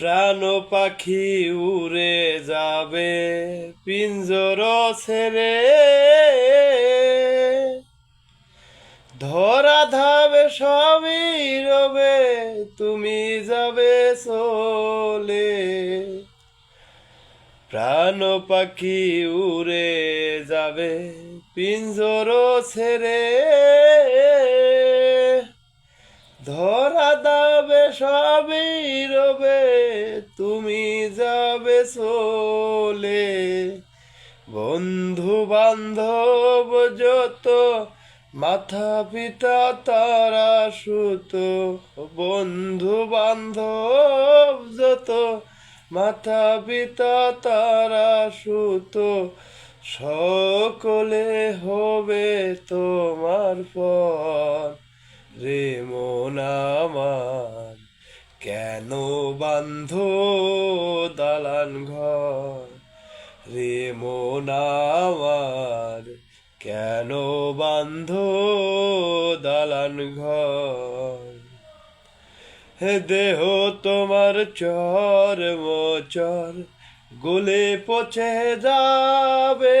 প্রাণ পাখি উড়ে যাবে, পিঞ্জর ছেড়ে ধরা ধাবে সবই রবে, তুমি যাবে চলে। প্রাণ পাখি উড়ে যাবে, পিঞ্জর ছেড়ে ধরা দাবে সবই রবে, তুমি যাবে চলে। বন্ধু বান্ধব যত মাথা পিতা তারা সুত। বন্ধু বান্ধব যত মাথা পিতা তারা সুত। সকলে হবে তোমার পর রে মন কেন বান্ধ দালান ঘর? রে মন কেন বান্ধ দালান ঘর? হে দেহ তোমার চর মোচর, গলে পচে যাবে।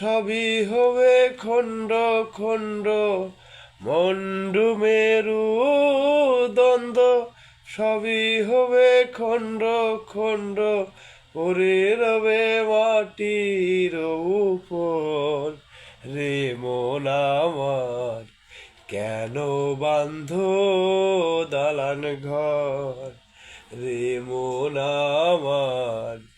সবই হবে খণ্ড খণ্ড। মন্ডু মেরু দ্বন্দ্ব, সবই হবে খণ্ড খণ্ড। পরে রবে মাটির উপর, রে মন আমার, কেন বান্ধ দালান ঘর? রে মন আমার